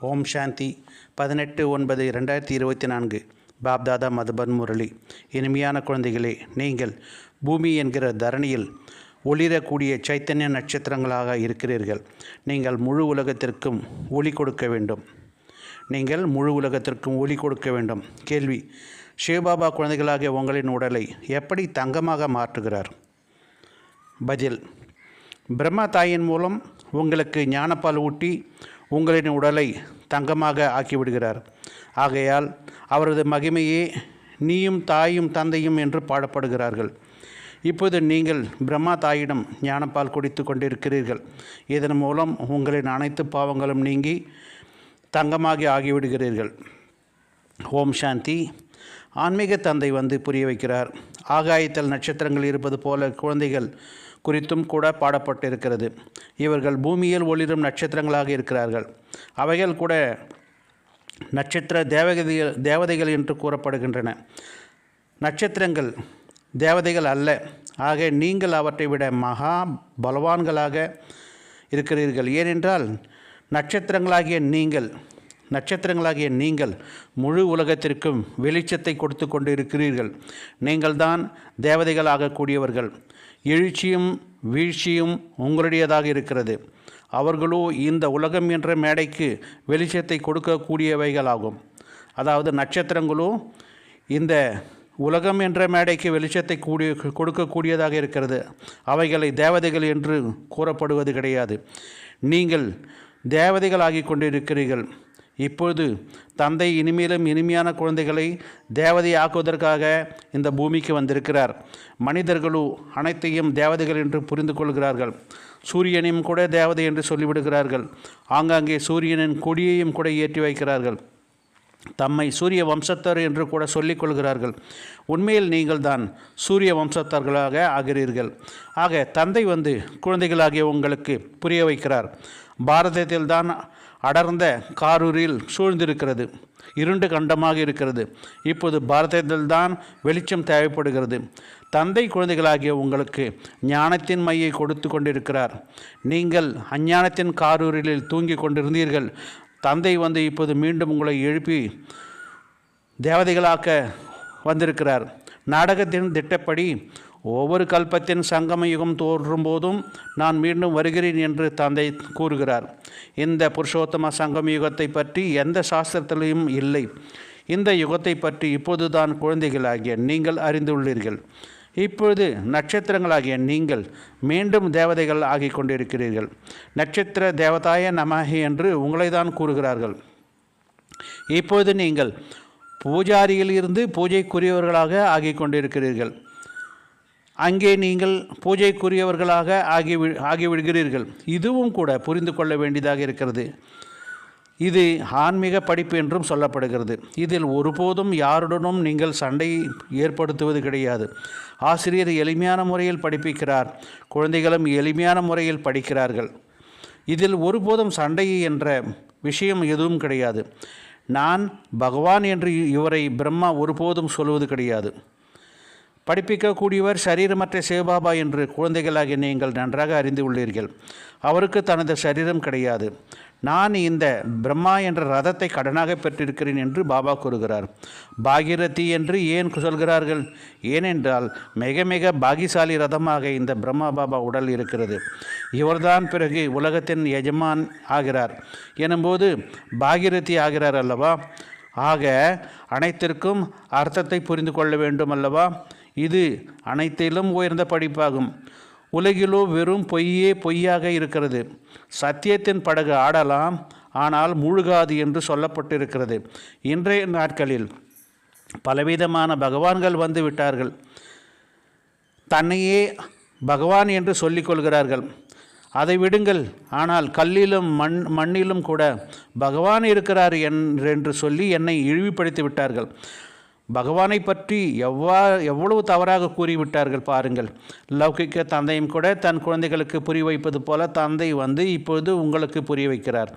ஓம் சாந்தி. பதினெட்டு ஒன்பது ரெண்டாயிரத்தி இருபத்தி நான்கு. பாப்தாதா மதுபன் முரளி. இனிமையான குழந்தைகளே நீங்கள் பூமி என்கிற தரணியில் ஒளிரக்கூடிய சைத்தன்ய நட்சத்திரங்களாக இருக்கிறீர்கள். நீங்கள் முழு உலகத்திற்கும் ஒளி கொடுக்க வேண்டும். நீங்கள் முழு உலகத்திற்கும் ஒளி கொடுக்க வேண்டும். கேள்வி சிவபாபா குழந்தைகளாகிய உங்களின் உடலை எப்படி தங்கமாக மாற்றுகிறார்? பதில் பிரம்மா தாயின் மூலம் உங்களுக்கு ஞானப்பால் ஊட்டி உங்களின் உடலை தங்கமாக ஆக்கிவிடுகிறார். ஆகையால் அவரது மகிமையே நீயும் தாயும் தந்தையும் என்று பாடப்படுகிறார்கள். இப்போது நீங்கள் பிரம்மா தாயிடம் ஞானப்பால் குடித்து கொண்டிருக்கிறீர்கள். இதன் மூலம் உங்களின் அனைத்து பாவங்களும் நீங்கி தங்கமாகி ஆகிவிடுகிறீர்கள். ஓம் சாந்தி. ஆன்மீக தந்தை வந்து புரிய வைக்கிறார். ஆகாயத்தில் நட்சத்திரங்கள் இருப்பது போல குழந்தைகள் குறித்தும் கூட பாடப்பட்டிருக்கிறது. இவர்கள் பூமியில் ஒளிரும் நட்சத்திரங்களாக இருக்கிறார்கள். அவைகள் கூட நட்சத்திர தேவகதிகள் தேவதைகள் என்று கூறப்படுகின்றன. நட்சத்திரங்கள் தேவதைகள் அல்ல. ஆக நீங்கள் அவற்றை விட மகா பலவான்களாக இருக்கிறீர்கள். ஏனென்றால் நட்சத்திரங்களாகிய நீங்கள் நட்சத்திரங்களாகிய நீங்கள் முழு உலகத்திற்கும் வெளிச்சத்தை கொடுத்து கொண்டு இருக்கிறீர்கள் நீங்கள்தான் தேவதைகள் ஆகக்கூடியவர்கள் எழுச்சியும் வீழ்ச்சியும் உங்களுடையதாக இருக்கிறது. அவர்களோ இந்த உலகம் என்ற மேடைக்கு வெளிச்சத்தை கொடுக்கக்கூடியவைகளாகும். அதாவது நட்சத்திரங்களோ இந்த உலகம் என்ற மேடைக்கு வெளிச்சத்தை கூடிய கொடுக்கக்கூடியதாக இருக்கிறது. அவைகளை தேவதைகள் என்று கூறப்படுவது கிடையாது. நீங்கள் தேவதைகள் ஆகி கொண்டிருக்கிறீர்கள். இப்பொழுது தந்தை இனிமேலும் இனிமையான குழந்தைகளை தேவதை ஆக்குவதற்காக இந்த பூமிக்கு வந்திருக்கிறார். மனிதர்களோ அனைத்தையும் தேவதைகள் என்று புரிந்து கொள்கிறார்கள். சூரியனையும் கூட தேவதை என்று சொல்லிவிடுகிறார்கள். ஆங்காங்கே சூரியனின் கொடியையும் கூட ஏற்றி வைக்கிறார்கள். தம்மை சூரிய வம்சத்தர் என்று கூட சொல்லிக் கொள்கிறார்கள். உண்மையில் நீங்கள் தான் சூரிய வம்சத்தர்களாக ஆகிறீர்கள். ஆக தந்தை வந்து குழந்தைகளாகிய உங்களுக்கு புரிய வைக்கிறார். பாரதத்தில் தான் அடர்ந்த காரூரில் சூழ்ந்திருக்கிறது. இருண்டு கண்டமாக இருக்கிறது. இப்போது பாரதத்தில்தான் வெளிச்சம் தேவைப்படுகிறது. தந்தை குழந்தைகளாகிய உங்களுக்கு ஞானத்தின் மையை கொடுத்து கொண்டிருக்கிறார். நீங்கள் அஞ்ஞானத்தின் காரூரில் தூங்கி கொண்டிருந்தீர்கள். தந்தை வந்து இப்போது மீண்டும் உங்களை எழுப்பி தேவதைகளாக்க வந்திருக்கிறார். நாடகத்தின் திட்டப்படி ஒவ்வொரு கல்பத்தின் சங்கம யுகம் தோன்றும் போதும் நான் மீண்டும் வருகிறேன் என்று தந்தை கூறுகிறார். இந்த புருஷோத்தம சங்கம யுகத்தை பற்றி எந்த சாஸ்திரத்திலையும் இல்லை. இந்த யுகத்தை பற்றி இப்போதுதான் குழந்தைகளாகிய நீங்கள் அறிந்துள்ளீர்கள். இப்பொழுது நட்சத்திரங்களாகிய நீங்கள் மீண்டும் தேவதைகள் ஆகிக் கொண்டிருக்கிறீர்கள். நட்சத்திர தேவதாய நமகி என்று உங்களை தான் கூறுகிறார்கள். இப்போது நீங்கள் பூஜாரியில் இருந்து பூஜைக்குரியவர்களாக ஆகிக் கொண்டிருக்கிறீர்கள். அங்கே நீங்கள் பூஜைக்குரியவர்களாக ஆகி ஆகிவிடுகிறீர்கள் இதுவும் கூட புரிந்து கொள்ள வேண்டியதாக இருக்கிறது. இது ஆன்மீக படிப்பு என்றும் சொல்லப்படுகிறது. இதில் ஒருபோதும் யாருடனும் நீங்கள் சண்டை ஏற்படுத்துவது கிடையாது. ஆசிரியர் எளிமையான முறையில் படிப்பிக்கிறார். குழந்தைகளும் எளிமையான முறையில் படிக்கிறார்கள். இதில் ஒருபோதும் சண்டை என்ற விஷயம் எதுவும் கிடையாது. நான் பகவான் என்று இவரை பிரம்மா ஒருபோதும் சொல்வது கிடையாது. படிப்பிக்கக்கூடியவர் சரீரமற்ற சிவபாபா என்று குழந்தைகளாகி நீங்கள் நன்றாக அறிந்து உள்ளீர்கள் அவருக்கு தனது சரீரம் கிடையாது. நான் இந்த பிரம்மா என்ற ரதத்தை கடனாக பெற்றிருக்கிறேன் என்று பாபா கூறுகிறார். பாகிரதி என்று ஏன் சொல்கிறார்கள்? ஏனென்றால் மிக மிக பாகிசாலி ரதமாக இந்த பிரம்மா பாபா உடல் இருக்கிறது. இவர்தான் பிறகு உலகத்தின் எஜமான் ஆகிறார். எனும்போது பாகிரதி ஆகிறார் அல்லவா? ஆக அனைத்திற்கும் அர்த்தத்தை புரிந்து கொள்ள வேண்டும் அல்லவா? இது அனைத்திலும் உயர்ந்த படிப்பாகும். உலகிலோ வெறும் பொய்யே பொய்யாக இருக்கிறது. சத்தியத்தின் படகு ஆடலாம் ஆனால் மூழ்காது என்று சொல்லப்பட்டிருக்கிறது. இன்றைய நாட்களில் பலவிதமான பகவான்கள் வந்து விட்டார்கள். தன்னையே பகவான் என்று சொல்லிக்கொள்கிறார்கள் அதை விடுங்கள் ஆனால் கல்லிலும் மண் மண்ணிலும் கூட பகவான் இருக்கிறார் என்று சொல்லி என்னை இழிவுபடுத்தி விட்டார்கள். பகவானை பற்றி எவ்வா எவ்வளவு தவறாக கூறிவிட்டார்கள் பாருங்கள். லௌகிக்க தந்தையும் கூட தன் குழந்தைகளுக்கு புரிய வைப்பது போல தந்தை வந்து இப்பொழுது உங்களுக்கு புரிய வைக்கிறார்.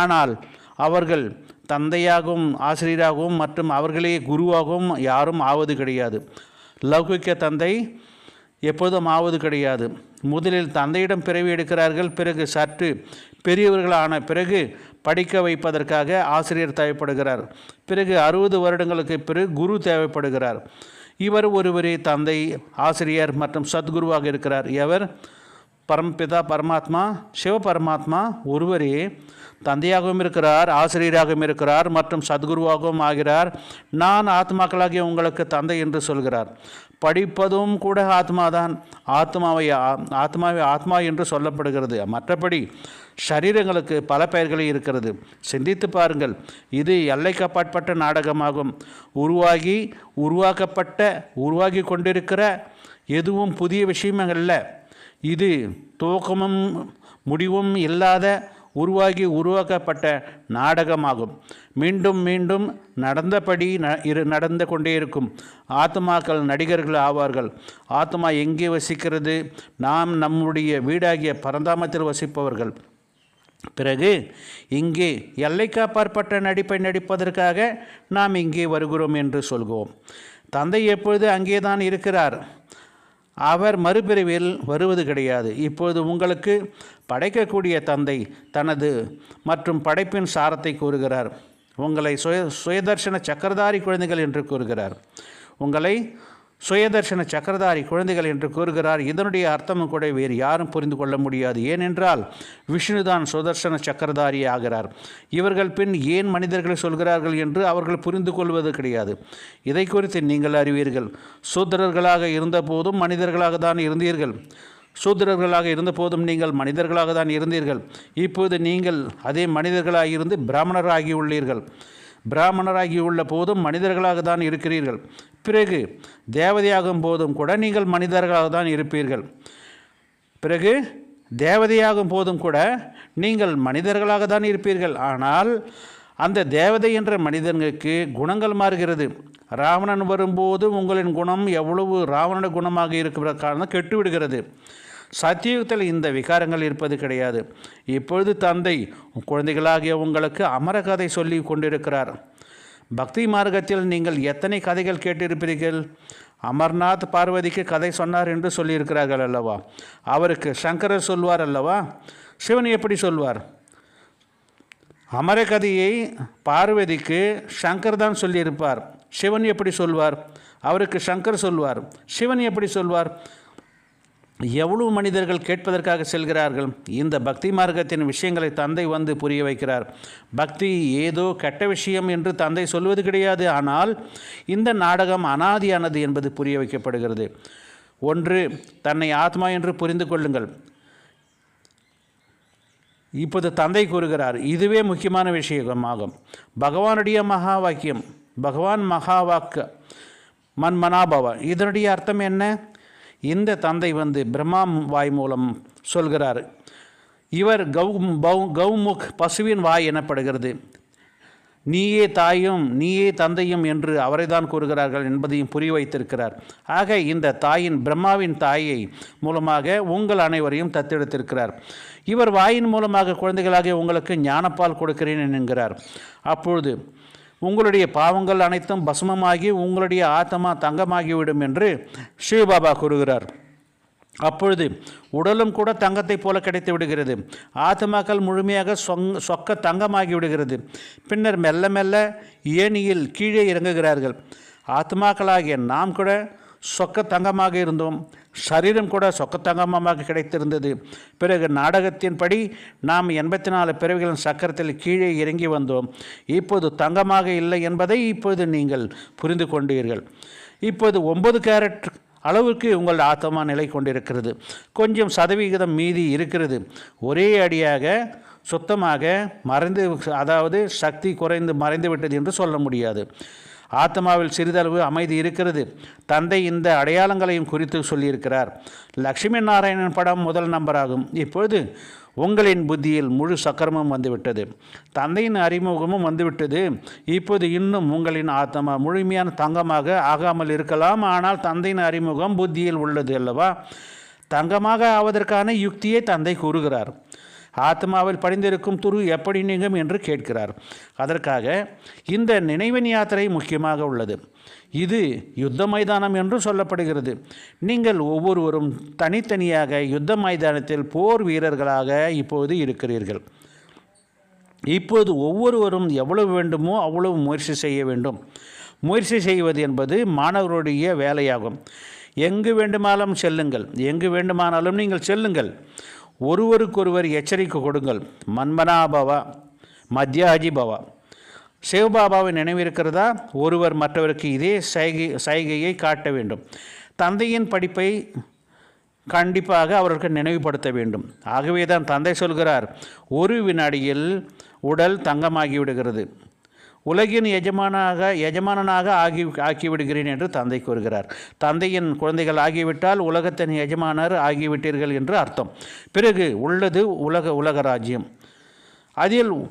ஆனால் அவர்கள் தந்தையாகவும் ஆசிரியராகவும் மற்றும் அவர்களே குருவாகவும் யாரும் ஆவது கிடையாது. லௌகிக்க தந்தை எப்போதும் ஆவது கிடையாது. முதலில் தந்தையிடம் பிறவி எடுக்கிறார்கள். பிறகு சற்று பெரியவர்களான பிறகு படிக்க வைப்பதற்காக ஆசிரியர் தேவைப்படுகிறார். பிறகு அறுபது வருடங்களுக்கு பிறகு குரு தேவைப்படுகிறார். இவர் ஒருவரே தந்தை ஆசிரியர் மற்றும் சத்குருவாக இருக்கிறார். எவர்? பரம்பிதா பரமாத்மா சிவ பரமாத்மா ஒருவரே தந்தையாகவும் இருக்கிறார் ஆசிரியராகவும் இருக்கிறார் மற்றும் சத்குருவாகவும் ஆகிறார். நான் ஆத்மாக்களாகிய உங்களுக்கு தந்தை என்று சொல்கிறார். படிப்பதும் கூட ஆத்மாதான். ஆத்மாவை ஆத்மாவை ஆத்மா என்று சொல்லப்படுகிறது. மற்றபடி சரீரங்களுக்கு பல பெயர்களே இருக்கிறது. சிந்தித்து பாருங்கள். இது எல்லைக்கப்பாற்பட்ட நாடகமாகும். உருவாகி உருவாக்கப்பட்ட உருவாகி கொண்டிருக்கிற எதுவும் புதிய விஷயமல்ல. இது துவக்கமும் முடிவும் இல்லாத உருவாகி உருவாக்கப்பட்ட நாடகமாகும். மீண்டும் மீண்டும் நடந்தபடி ந இரு நடந்து கொண்டே இருக்கும். ஆத்மாக்கள் நடிகர்கள் ஆவார்கள். ஆத்மா எங்கே வசிக்கிறது? நாம் நம்முடைய வீடாகிய பரந்தாமத்தில் வசிப்பவர்கள். பிறகு இங்கே எல்லைக்காப்பாற்பட்ட நடிப்பை நடிப்பதற்காக நாம் இங்கே வருகிறோம் என்று சொல்கிறோம் தந்தை எப்பொழுது அங்கே தான் இருக்கிறார்? அவர் மறுபிரிவில் வருவது கிடையாது. இப்போது உங்களுக்கு படைக்கக்கூடிய தந்தை தனது மற்றும் படைப்பின் சாரத்தை கூறுகிறார். உங்களை சுய சுயதர்ஷன சக்கரதாரி குழந்தைகள் என்று கூறுகிறார். உங்களை சுயதர்ஷன சக்கரதாரி குழந்தைகள் என்று கூறுகிறார். இதனுடைய அர்த்தமும் கூட வேறு யாரும் புரிந்து கொள்ள முடியாது. ஏனென்றால் விஷ்ணுதான் சுதர்சன சக்கரதாரி ஆகிறார். இவர்கள் பின் ஏன் மனிதர்களை சொல்கிறார்கள் என்று அவர்கள் புரிந்து கொள்வது கிடையாது. இதை குறித்து நீங்கள் அறிவீர்கள். சூத்திரர்களாக இருந்தபோதும் மனிதர்களாக தான் இருந்தீர்கள். சூத்திரர்களாக இருந்தபோதும் நீங்கள் மனிதர்களாக தான் இருந்தீர்கள். இப்போது நீங்கள் அதே மனிதர்களாக இருந்து பிராமணராகி உள்ளீர்கள். பிராமணராகி உள்ள போதும் மனிதர்களாக தான் இருக்கிறீர்கள். பிறகு தேவதையாகும் போதும் கூட நீங்கள் மனிதர்களாக தான் இருப்பீர்கள். பிறகு தேவதையாகும் போதும் கூட நீங்கள் மனிதர்களாக தான் இருப்பீர்கள். ஆனால் அந்த தேவதை என்ற மனிதனுக்கு குணங்கள் மாறுகிறது. ராவணன் வரும்போது உங்களின் குணம் எவ்வளவு ராவண குணமாக இருக்கிற காரணம் கெட்டுவிடுகிறது. சத்தியுகத்தில் இந்த விகாரங்கள் இருப்பது கிடையாது. இப்பொழுது தந்தை குழந்தைகளாகிய உங்களுக்கு அமரகதை சொல்லி கொண்டிருக்கிறார். பக்தி மார்க்கத்தில் நீங்கள் எத்தனை கதைகள் கேட்டிருப்பீர்கள்? அமர்நாத் பார்வதிக்கு கதை சொன்னார் என்று சொல்லியிருக்கிறார்கள் அல்லவா? அவருக்கு சங்கரர் சொல்வார் அல்லவா? சிவன் எப்படி சொல்வார்? அமரகதியை பார்வதிக்கு சங்கர் தான் சொல்லியிருப்பார். சிவன் எப்படி சொல்வார்? அவருக்கு சங்கர் சொல்வார். சிவன் எப்படி சொல்வார்? எவ்வளவு மனிதர்கள் கேட்பதற்காக செல்கிறார்கள்? இந்த பக்தி மார்க்கத்தின் விஷயங்களை தந்தை வந்து புரிய வைக்கிறார். பக்தி ஏதோ கெட்ட விஷயம் என்று தந்தை சொல்வது கிடையாது. ஆனால் இந்த நாடகம் அனாதியானது என்பது புரிய வைக்கப்படுகிறது. ஒன்று தன்னை ஆத்மா என்று புரிந்து கொள்ளுங்கள். இப்போது தந்தை கூறுகிறார் இதுவே முக்கியமான விஷயமாகும். பகவானுடைய மகா வாக்கியம் பகவான் மகா வாக்கு மன்மனாபவ இதனுடைய அர்த்தம் என்ன? இந்த தந்தை வந்து பிரம்மா வாய் மூலம் சொல்கிறார் இவர் கௌ பௌ கௌமுக் பசுவின் வாய் எனப்படுகிறது. நீயே தாயும் நீயே தந்தையும் என்று அவரைதான் கூறுகிறார்கள் என்பதையும் புரிய வைத்திருக்கிறார். ஆக இந்த தாயின் பிரம்மாவின் தாயை மூலமாக உங்கள் அனைவரையும் தத்தெடுத்திருக்கிறார். இவர் வாயின் மூலமாக குழந்தைகளாக உங்களுக்கு ஞானப்பால் கொடுக்கிறேன் என்கிறார். அப்பொழுது உங்களுடைய பாவங்கள் அனைத்தும் பசுமமாகி உங்களுடைய ஆத்மா தங்கமாகிவிடும் என்று சிவபாபா கூறுகிறார். அப்பொழுது உடலும் கூட தங்கத்தைப் போல கிடைத்து விடுகிறது. ஆத்மாக்கள் முழுமையாக சொங் சொக்க தங்கமாகி விடுகிறது. பின்னர் மெல்ல மெல்ல ஏணியில் கீழே இறங்குகிறார்கள். ஆத்மாக்களாகிய நாம் கூட சொக்க தங்கமாக இருந்தோம். சரீரம் கூட சொக்கத்தங்கமாக கிடைத்திருந்தது. பிறகு நாடகத்தின்படி நாம் எண்பத்தி நாலு பிறவிகளின் சக்கரத்தில் கீழே இறங்கி வந்தோம். இப்போது தங்கமாக இல்லை என்பதை இப்போது நீங்கள் புரிந்து கொண்டீர்கள். இப்போது ஒன்பது கேரட் அளவுக்கு உங்கள் ஆத்மா நிலை கொண்டிருக்கிறது. கொஞ்சம் சதவிகிதம் மீதி இருக்கிறது. ஒரே அடியாக சுத்தமாக மறைந்து அதாவது சக்தி குறைந்து மறைந்து விட்டது என்று சொல்ல முடியாது. ஆத்மாவில் சிறிதளவு அமைதி இருக்கிறது. தந்தை இந்த அடையாளங்களையும் குறித்து சொல்லியிருக்கிறார். லக்ஷ்மி நாராயணன் படம் முதல் நம்பராகும். இப்பொழுது உங்களின் புத்தியில் முழு சக்கரமும் வந்துவிட்டது. தந்தையின் அறிமுகமும் வந்துவிட்டது. இப்போது இன்னும் உங்களின் ஆத்மா முழுமையான தங்கமாக ஆகாமல் இருக்கலாம். ஆனால் தந்தையின் அறிமுகம் புத்தியில் உள்ளது அல்லவா? தங்கமாக ஆவதற்கான யுக்தியை தந்தை கூறுகிறார். ஆத்மாவில் படிந்திருக்கும் துரு எப்படி நீங்கும் என்று கேட்கிறார். அதற்காக இந்த நினைவின் யாத்திரை முக்கியமாக உள்ளது. இது யுத்த மைதானம் என்று சொல்லப்படுகிறது. நீங்கள் ஒவ்வொருவரும் தனித்தனியாக யுத்த மைதானத்தில் போர் வீரர்களாக இப்போது இருக்கிறீர்கள். இப்போது ஒவ்வொருவரும் எவ்வளவு வேண்டுமோ அவ்வளவு முயற்சி செய்ய வேண்டும். முயற்சி செய்வது என்பது மாணவருடைய வேலையாகும். எங்கு வேண்டுமானாலும் செல்லுங்கள். எங்கு வேண்டுமானாலும் நீங்கள் செல்லுங்கள். ஒருவருக்கொருவர் எச்சரிக்கை கொடுங்கள். மன்மனாபவா மத்யாஜி பவா. சிவபாபாவை நினைவிருக்கிறதா? ஒருவர் மற்றவருக்கு இதே சைகை சைகையை காட்ட வேண்டும். தந்தையின் படிப்பை கண்டிப்பாக அவர்களுக்கு நினைவுபடுத்த வேண்டும். ஆகவே தான் தந்தை சொல்கிறார் ஒரு வினாடியில் உடல் தங்கமாகி விடுகிறது உலகின் எஜமானாக எஜமானனாக ஆகி ஆக்கிவிடுகிறேன் என்று தந்தை கூறுகிறார். தந்தையின் குழந்தைகள் ஆகிவிட்டால் உலகத்தின் எஜமானர் ஆகிவிட்டீர்கள் என்று அர்த்தம். பிறகு உள்ளது உலக உலக ராஜ்யம். அதில்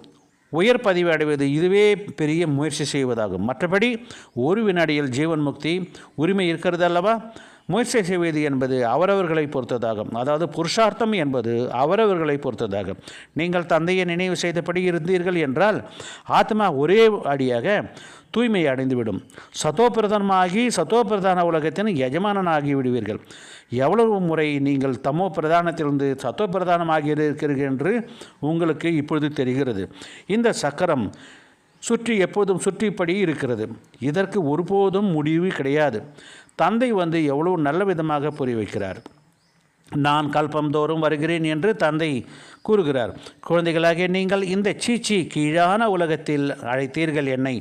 உயர் பதிவு அடைவது இதுவே பெரிய முயற்சி செய்வதாகும். மற்றபடி ஒரு வினாடியில் ஜீவன் முக்தி உரிமை இருக்கிறது அல்லவா? முயற்சி செய்வது என்பது அவரவர்களை பொறுத்ததாகும். அதாவது புருஷார்த்தம் என்பது அவரவர்களை பொறுத்ததாகும். நீங்கள் தந்தையை நினைவு செய்தபடி இருந்தீர்கள் என்றால் ஆத்மா ஒரே அடியாக தூய்மை அடைந்துவிடும். சத்தோபிரதானமாகி சத்தோபிரதான உலகத்தின் எஜமானனாகி விடுவீர்கள். எவ்வளவு முறை நீங்கள் தமோ பிரதானத்திலிருந்து சத்தோ பிரதானமாகி இருக்கிறீர்கள் என்று உங்களுக்கு இப்பொழுது தெரிகிறது. இந்த சக்கரம் சுற்றி எப்போதும் சுற்றிப்படி இருக்கிறது. இதற்கு ஒருபோதும் முடிவு கிடையாது. தந்தை வந்து எவ்வளவு நல்ல விதமாக புரிய வைக்கிறார் நான் கல்பந்தோறும் வருகிறேன் என்று தந்தை கூறுகிறார். குழந்தைகளாகிய நீங்கள் இந்த சீச்சி கீழான உலகத்தில் அழைத்தீர்கள் என்னை.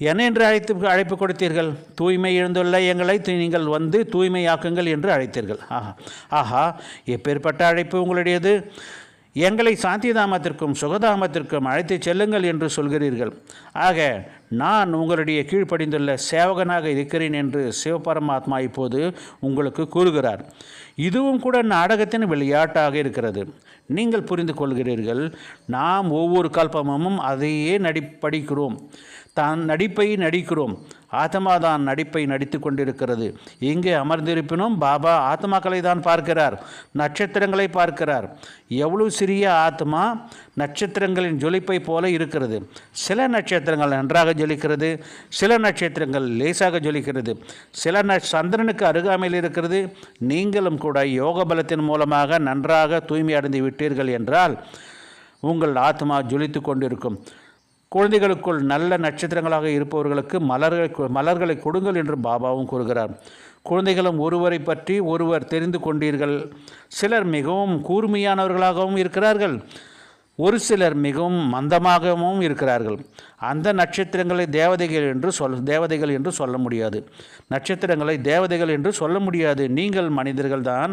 என்ன என்று அழைத்து அழைப்பு கொடுத்தீர்கள். தூய்மை எழுந்துள்ள எங்களை நீங்கள் வந்து தூய்மையாக்குங்கள் என்று அழைத்தீர்கள். ஆஹா. ஆஹா. எப்பேற்பட்ட அழைப்பு உங்களுடையது? எங்களை சாந்திதாமத்திற்கும் சுகதாமத்திற்கும் அழைத்துச் செல்லுங்கள் என்று சொல்கிறீர்கள். ஆக நான் உங்களுடைய கீழ்ப்படிந்துள்ள சேவகனாக இருக்கிறேன் என்று சிவபரமாத்மா இப்போது உங்களுக்கு கூறுகிறார். இதுவும் கூட நாடகத்தின் விளையாட்டாக இருக்கிறது. நீங்கள் புரிந்து கொள்கிறீர்கள் நாம் ஒவ்வொரு கல்பமும் அதையே நடி படிக்கிறோம் தான் நடிப்பை நடிக்கிறோம். ஆத்மா தான் நடிப்பை நடித்து கொண்டிருக்கிறது. இங்கே அமர்ந்திருப்பினும் பாபா ஆத்மாக்களை தான் பார்க்கிறார் நட்சத்திரங்களை பார்க்கிறார். எவ்வளவு சிறிய ஆத்மா நட்சத்திரங்களின் ஜொலிப்பை போல இருக்கிறது. சில நட்சத்திரங்கள் நன்றாக ஜொலிக்கிறது சில நட்சத்திரங்கள் லேசாக ஜொலிக்கிறது. சில ந சந்திரனுக்கு அருகாமையில் இருக்கிறது. நீங்களும் கூட யோக பலத்தின் மூலமாக நன்றாக தூய்மை அடைந்து விட்டீர்கள் என்றால் உங்கள் ஆத்மா ஜொலித்து கொண்டிருக்கும். குழந்தைகளுக்குள் நல்ல நட்சத்திரங்களாக இருப்பவர்களுக்கு மலர்களை மலர்களை கொடுங்கள் என்று பாபாவும் கூறுகிறார். குழந்தைகளும் ஒருவரை பற்றி ஒருவர் தெரிந்து கொண்டீர்கள். சிலர் மிகவும் கூர்மையானவர்களாகவும் இருக்கிறார்கள். ஒரு சிலர் மிகவும் மந்தமாகவும் இருக்கிறார்கள். அந்த நட்சத்திரங்களை தேவதைகள் என்று சொல் தேவதைகள் என்று சொல்ல முடியாது. நட்சத்திரங்களை தேவதைகள் என்று சொல்ல முடியாது. நீங்கள் மனிதர்கள்தான்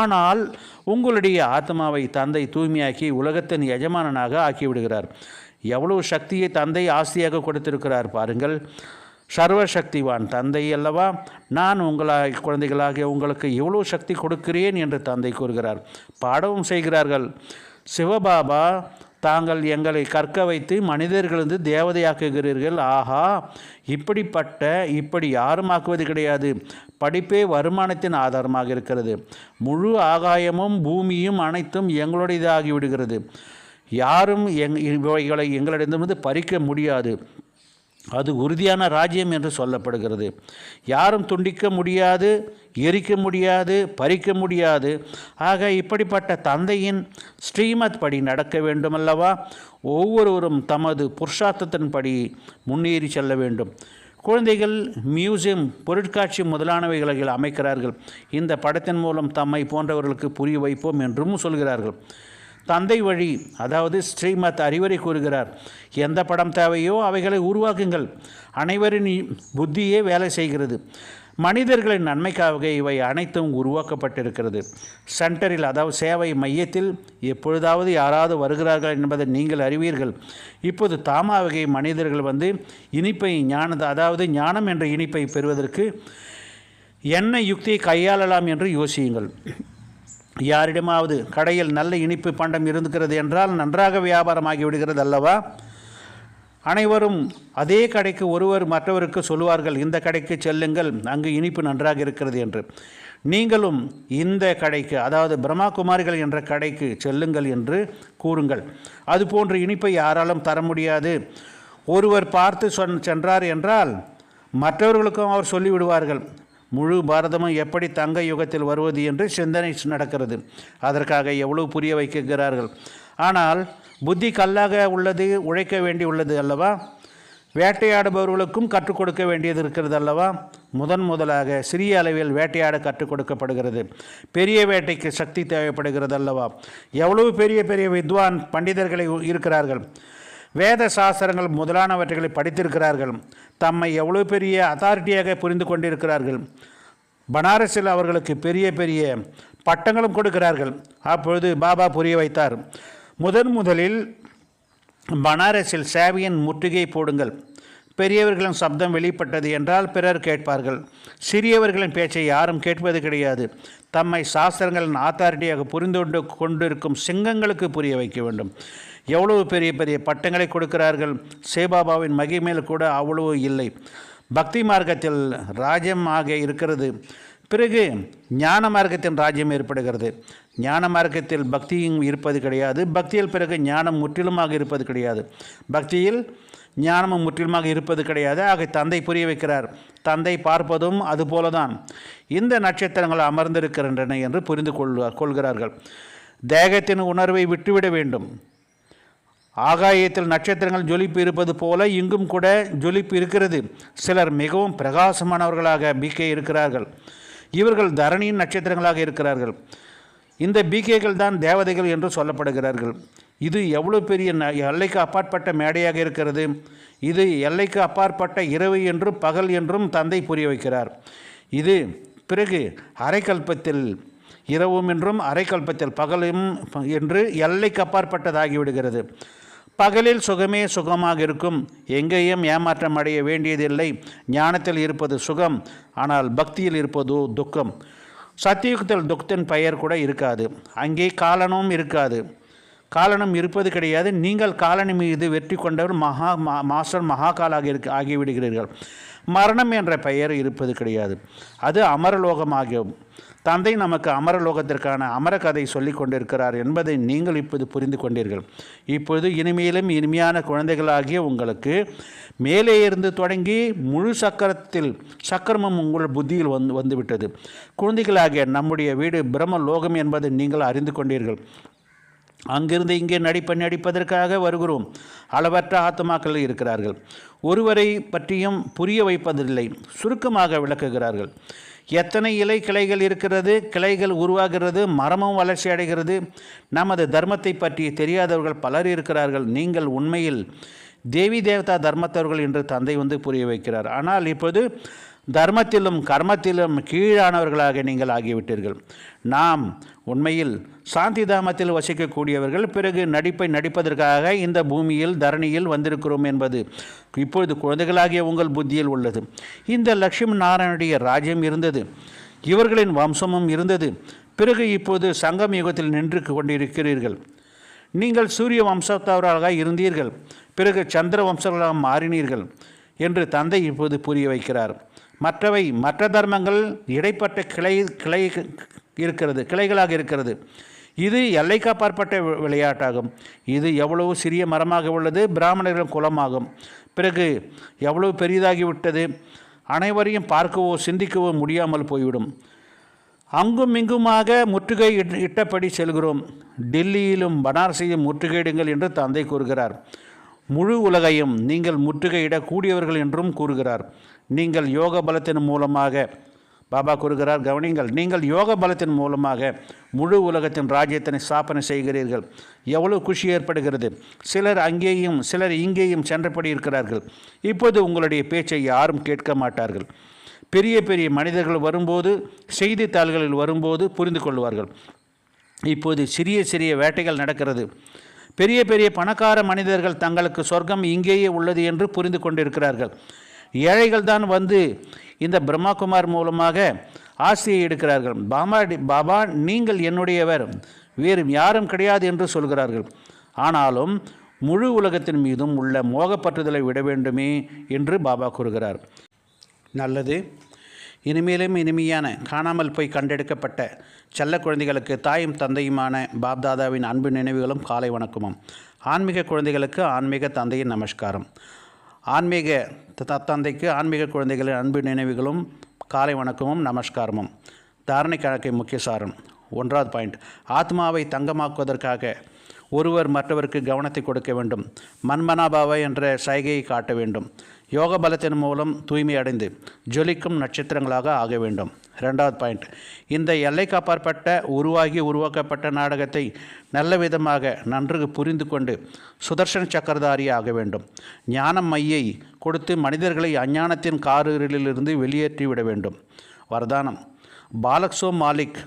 ஆனால் உங்களுடைய ஆத்மாவை தந்தை தூய்மையாக்கி உலகத்தின் எஜமானனாக ஆக்கிவிடுகிறார். எவ்வளவு சக்தியை தந்தை ஆஸ்தியாக கொடுத்திருக்கிறார் பாருங்கள். சர்வசக்திவான் தந்தை அல்லவா? நான் உங்களாய் குழந்தைகளாகிய உங்களுக்கு இவ்வளோ சக்தி கொடுக்கிறேன் என்று தந்தை கூறுகிறார். பாடவும் செய்கிறார்கள். சிவபாபா தாங்கள் எங்களை கற்க வைத்து மனிதர்களிருந்து தேவதையாக்குகிறீர்கள். ஆஹா இப்படிப்பட்ட இப்படி யாரும் ஆக்குவது கிடையாது. படிப்பே வருமானத்தின் ஆதாரமாக இருக்கிறது. முழு ஆகாயமும் பூமியும் அனைத்தும் எங்களுடையதாகிவிடுகிறது. யாரும் எங் இவைகளை எங்களிடமிருந்து பறிக்க முடியாது. அது உறுதியான ராஜ்யம் என்று சொல்லப்படுகிறது. யாரும் துண்டிக்க முடியாது எரிக்க முடியாது பறிக்க முடியாது. ஆக இப்படிப்பட்ட தந்தையின் ஸ்ரீமத் படி நடக்க வேண்டுமல்லவா? ஒவ்வொருவரும் தமது புருஷார்த்தத்தின்படி முன்னேறி செல்ல வேண்டும். குழந்தைகள் மியூசியம் பொருட்காட்சி முதலானவைகளை அமைக்கிறார்கள். இந்த படத்தின் மூலம் தம்மை போன்றவர்களுக்கு புரிய வைப்போம் என்றும் சொல்கிறார்கள். தந்தை வழி அதாவது ஸ்ரீமத் அறிவுரை கூறுகிறார் எந்த படம் தேவையோ அவைகளை உருவாக்குங்கள். அனைவரின் புத்தியே வேலை செய்கிறது. மனிதர்களின் நன்மைக்காக இவை அனைத்தும் உருவாக்கப்பட்டிருக்கிறது. சென்டரில் அதாவது சேவை மையத்தில் எப்பொழுதாவது யாராவது வருகிறார்கள் என்பதை நீங்கள் அறிவீர்கள். இப்போது தாமாவகை மனிதர்கள் வந்து இனிப்பை ஞான அதாவது ஞானம் என்ற இனிப்பை பெறுவதற்கு என்ன யுக்தியை கையாளலாம் என்று யோசியுங்கள். யாரிடமாவது கடையில் நல்ல இனிப்பு பண்டம் இருந்துகிறது என்றால் நன்றாக வியாபாரமாகி விடுகிறது அல்லவா? அனைவரும் அதே கடைக்கு ஒருவர் மற்றவருக்கு சொல்லுவார்கள் இந்த கடைக்கு செல்லுங்கள் அங்கு இனிப்பு நன்றாக இருக்கிறது என்று. நீங்களும் இந்த கடைக்கு அதாவது பிரம்மா குமாரிகள் என்ற கடைக்கு செல்லுங்கள் என்று கூறுங்கள். அதுபோன்ற இனிப்பை யாராலும் தர முடியாது. ஒருவர் பார்த்து சொன் சென்றார் என்றால் மற்றவர்களுக்கும் அவர் சொல்லிவிடுவார்கள் முழு பாரதமும் எப்படி தங்க யுகத்தில் வருவது என்று சிந்தனை நடக்கிறது. அதற்காக எவ்வளவு புரிய வைக்கிறார்கள். ஆனால் புத்தி கல்லாக உள்ளது உழைக்க வேண்டியுள்ளது அல்லவா? வேட்டையாடுபவர்களுக்கும் கற்றுக் கொடுக்க வேண்டியது இருக்கிறது அல்லவா? முதன் முதலாக சிறிய அளவில் வேட்டையாட கற்றுக் கொடுக்கப்படுகிறது. பெரிய வேட்டைக்கு சக்தி தேவைப்படுகிறது அல்லவா? எவ்வளவு பெரிய பெரிய வித்வான் பண்டிதர்களை இருக்கிறார்கள். வேத சாஸ்திரங்கள் முதலானவற்றை படித்திருக்கிறார்கள். தம்மை எவ்வளோ பெரிய அத்தாரிட்டியாக புரிந்து கொண்டிருக்கிறார்கள். பனாரஸில் அவர்களுக்கு பெரிய பெரிய பட்டங்களும் கொடுக்கிறார்கள். அப்பொழுது பாபா புரிய வைத்தார். முதன் முதலில் பனாரஸில் சேவையின் முற்றுகை போடுங்கள். பெரியவர்களின் சப்தம் வெளிப்பட்டது என்றால் பிறர் கேட்பார்கள். சிறியவர்களின் பேச்சை யாரும் கேட்பது கிடையாது. தம்மை சாஸ்திரங்களின் ஆத்தாரிட்டியாக புரிந்து கொண்டு கொண்டிருக்கும் சிங்கங்களுக்கு புரிய வைக்க வேண்டும். எவ்வளவு பெரிய பெரிய பட்டங்களை கொடுக்கிறார்கள்? சேபாபாவின் மகிமையில் கூட அவ்வளவு இல்லை. பக்தி மார்க்கத்தில் ராஜ்யமாக இருக்கிறது. பிறகு ஞான மார்க்கத்தின் ராஜ்யம் ஏற்படுகிறது. ஞான மார்க்கத்தில் பக்தியும் இருப்பது கிடையாது. பக்தியில் பிறகு ஞானம் முற்றிலுமாக இருப்பது கிடையாது. பக்தியில் ஞானமும் முற்றிலுமாக இருப்பது கிடையாது. ஆக தந்தை புரிய வைக்கிறார். தந்தை பார்ப்பதும் அதுபோலதான் இந்த நட்சத்திரங்கள் அமர்ந்திருக்கின்றன என்று புரிந்து கொள்வார் கொள்கிறார்கள். தேகத்தின் உணர்வை விட்டுவிட வேண்டும். ஆகாயத்தில் நட்சத்திரங்கள் ஜொலிப்பு இருப்பது போல இங்கும் கூட ஜொலிப்பு இருக்கிறது. சிலர் மிகவும் பிரகாசமானவர்களாக பிகே இருக்கிறார்கள். இவர்கள் தரணியின் நட்சத்திரங்களாக இருக்கிறார்கள். இந்த பிகேகள் தான் தேவதைகள் என்று சொல்லப்படுகிறார்கள். இது எவ்வளோ பெரிய ந- எல்லைக்கு அப்பாற்பட்ட மேடையாக இருக்கிறது. இது எல்லைக்கு அப்பாற்பட்ட இரவு என்றும் பகல் என்றும் தந்தை புரிய வைக்கிறார். இது பிறகு அரைக்கல்பத்தில் இரவும் என்றும் அரைக்கல்பத்தில் பகலும் என்று எல்லைக்கு அப்பாற்பட்டதாகிவிடுகிறது. பகலில் சுகமே சுகமாக இருக்கும். எங்கேயும் ஏமாற்றம் அடைய வேண்டியதில்லை. ஞானத்தில் இருப்பது சுகம் ஆனால் பக்தியில் இருப்பதோ துக்கம். சத்தியுகத்தில் துக்கத்தின் பெயர் கூட இருக்காது. அங்கே காலனும் இருக்காது. காலனும் இருப்பது கிடையாது. நீங்கள் காலனி மீது வெற்றி கொண்டவர் மகா மா மாஸ்டர் மகாகாலாக இருக்க ஆகிவிடுகிறீர்கள். மரணம் என்ற பெயர் இருப்பது கிடையாது. அது அமரலோகமாகும். தந்தை நமக்கு அமரலோகத்திற்கான அமர கதை சொல்லிக் கொண்டிருக்கிறார் என்பதை நீங்கள் இப்போது புரிந்து கொண்டீர்கள். இப்பொழுது இனிமேலும் இனிமையான குழந்தைகளாகிய உங்களுக்கு மேலே இருந்து தொடங்கி முழு சக்கரத்தில் சக்கரமும் உங்கள் புத்தியில் வந்து வந்துவிட்டது. குழந்தைகளாகிய நம்முடைய வீடு பிரம்ம லோகம் என்பதை நீங்கள் அறிந்து கொண்டீர்கள். அங்கிருந்து இங்கே நடிப்ப நடிப்பதற்காக வருகிறோம். அளவற்ற ஆத்மாக்கள் இருக்கிறார்கள். ஒருவரை பற்றியும் புரிய வைப்பதில்லை. சுருக்கமாக விளக்குகிறார்கள். எத்தனை இலை கிளைகள் இருக்கிறது கிளைகள் உருவாகிறது மரமும் வளர்ச்சி அடைகிறது. நமது தர்மத்தை பற்றி தெரியாதவர்கள் பலர் இருக்கிறார்கள். நீங்கள் உண்மையில் தேவி தேவதா தர்மத்தவர்கள் என்று தந்தை வந்து புரிய வைக்கிறார். ஆனால் இப்போது தர்மத்திலும் கர்மத்திலும் கீழானவர்களாக நீங்கள் ஆகிவிட்டீர்கள். நாம் உண்மையில் சாந்தி தாமத்தில் வசிக்கக்கூடியவர்கள் பிறகு நடிப்பை நடிப்பதற்காக இந்த பூமியில் தரணியில் வந்திருக்கிறோம் என்பது இப்பொழுது குழந்தைகளாகிய உங்கள் புத்தியில் உள்ளது. இந்த லட்சுமி நாராயணுடைய ராஜ்யம் இருந்தது. இவர்களின் வம்சமும் இருந்தது. பிறகு இப்போது சங்கம் யுகத்தில் நின்று கொண்டிருக்கிறீர்கள். நீங்கள் சூரிய வம்சத்தவராக இருந்தீர்கள். பிறகு சந்திர வம்சங்களாக மாறினீர்கள் என்று தந்தை இப்போது புரிய வைக்கிறார். மற்றவை மற்ற தர்மங்கள் இடைப்பட்ட கிளை கிளை இருக்கிறது கிளைகளாக இருக்கிறது. இது எல்லை காப்பாற்பட்ட விளையாட்டாகும். இது எவ்வளவு சிறிய மரமாக உள்ளது பிராமணர்களின் குலமாகும். பிறகு எவ்வளவு பெரியதாகிவிட்டது அனைவரையும் பார்க்கவோ சிந்திக்கவோ முடியாமல் போய்விடும். அங்கும் இங்குமாக முற்றுகை இட்- இட்டபடி செல்கிறோம். டெல்லியிலும் பனாரஸையும் முற்றுகையிடுங்கள் என்று தந்தை கூறுகிறார். முழு உலகையும் நீங்கள் முற்றுகையிடக்கூடியவர்கள் என்றும் கூறுகிறார். நீங்கள் யோக பலத்தின் மூலமாக பாபா கூறுகிறார் கவனிங்கள் நீங்கள் யோக பலத்தின் மூலமாக முழு உலகத்தின் ராஜ்யத்தினை ஸ்தாபனை செய்கிறீர்கள். எவ்வளவு குஷி ஏற்படுகிறது. சிலர் அங்கேயும் சிலர் இங்கேயும் சென்றபடி இருக்கிறார்கள். இப்போது உங்களுடைய பேச்சை யாரும் கேட்க மாட்டார்கள். பெரிய பெரிய மனிதர்கள் வரும்போது செய்தித்தாள்களில் வரும்போது புரிந்து கொள்வார்கள். இப்போது சிறிய சிறிய வேட்டைகள் நடக்கிறது. பெரிய பெரிய பணக்கார மனிதர்கள் தங்களுக்கு சொர்க்கம் இங்கேயே உள்ளது என்று புரிந்து கொண்டிருக்கிறார்கள். ஏழைகள் தான் வந்து இந்த பிரம்மாகுமார் மூலமாக ஆசையை எடுக்கிறார்கள். பாபா பாபா நீங்கள் என்னுடையவர். வேறு யாரும் கிடையாது என்று சொல்கிறார்கள். ஆனாலும் முழு உலகத்தின் மீதும் உள்ள மோகப்பற்றுதலை விட வேண்டுமே என்று பாபா கூறுகிறார். நல்லது. இனிமேலும் இனிமையான காணாமல் போய் கண்டெடுக்கப்பட்ட செல்ல குழந்தைகளுக்கு தாயும் தந்தையுமான பாப்தாதாவின் அன்பு நினைவுகளும் காலை வணக்கமும். ஆன்மீக குழந்தைகளுக்கு ஆன்மீக தந்தையின் நமஸ்காரம். ஆன்மீக த- தந்தைக்கு ஆன்மீக குழந்தைகளின் அன்பு நினைவுகளும் காலை வணக்கமும் நமஸ்காரமும். தாரணை கணக்கை முக்கிய சாரம். ஒன்றாவது பாயிண்ட். ஆத்மாவை தங்கமாக்குவதற்காக ஒருவர் மற்றவருக்கு கவனத்தை கொடுக்க வேண்டும். மன்மனாபாவை என்ற சைகையை காட்ட வேண்டும். யோக பலத்தின் மூலம் தூய்மை அடைந்து ஜொலிக்கும் நட்சத்திரங்களாக ஆக வேண்டும். ரெண்டாவது பாயிண்ட் இந்த எல்லை காப்பாற்பட்ட உருவாகி உருவாக்கப்பட்ட நாடகத்தை நல்ல விதமாக நன்கு புரிந்து கொண்டு சுதர்சன சக்கரதாரி ஆக வேண்டும். ஞானம் மையை கொடுத்து மனிதர்களை அஞ்ஞானத்தின் காரிலிருந்து வெளியேற்றி விட வேண்டும். வரதானம். பாலக்சோ மாலிக்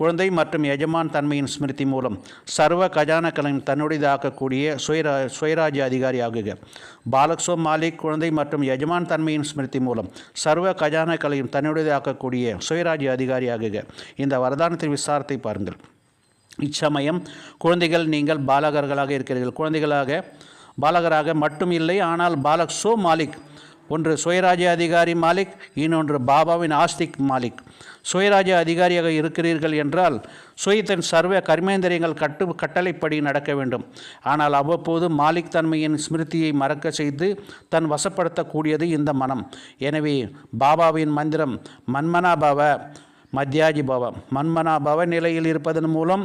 குழந்தை மற்றும் எஜமான் தன்மையின் ஸ்மிருதி மூலம் சர்வ கஜான கலையும் தன்னுடையதாக்கக்கூடிய சுயரா சுயராஜ்ய அதிகாரி ஆகுக. பாலக்சோ மாலிக் குழந்தை மற்றும் எஜமான் தன்மையின் ஸ்மிருதி மூலம் சர்வ கஜான கலையும் தன்னுடையதாக்கக்கூடிய சுயராஜ்ய அதிகாரி ஆகுக. இந்த வரதானத்தின் விசாரத்தை பாருங்கள். இச்சமயம் குழந்தைகள் நீங்கள் பாலகர்களாக இருக்கிறீர்கள். குழந்தைகளாக பாலகராக மட்டும் இல்லை ஆனால் பாலக் சோ மாலிக் ஒன்று சுயராஜ்ய அதிகாரி மாலிக் இன்னொன்று பாபாவின் ஆஸ்திக் மாலிக். சுயராஜ்ய அதிகாரியாக இருக்கிறீர்கள் என்றால் சுயத்தின் சர்வ கர்மேந்திரியங்கள் கட்டு கட்டளைப்படி நடக்க வேண்டும். ஆனால் அவ்வப்போது மாலிக் தன்மையின் ஸ்மிருதியை மறக்க செய்து தன் வசப்படுத்தக்கூடியது இந்த மனம். எனவே பாபாவின் மந்திரம் மன்மனாபாவ மத்தியாஜி பவம் மன்மனாபவ நிலையில் இருப்பதன் மூலம்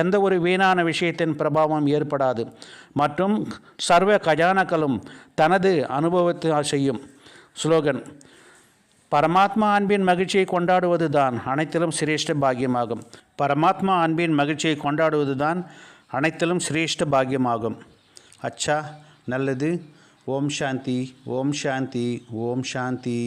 எந்த ஒரு வீணான விஷயத்தின் பிரபாவம் ஏற்படாது. மற்றும் சர்வ கஜானக்களும் தனது அனுபவத்தை செய்யும். ஸ்லோகன் பரமாத்மா அன்பின் மகிழ்ச்சியை கொண்டாடுவது தான் அனைத்திலும் சிரேஷ்ட பாக்கியமாகும். பரமாத்மா அன்பின் மகிழ்ச்சியை கொண்டாடுவது தான் அனைத்திலும் சிரேஷ்ட பாக்கியமாகும். அச்சா நல்லது. ஓம் சாந்தி ஓம் சாந்தி ஓம் சாந்தி.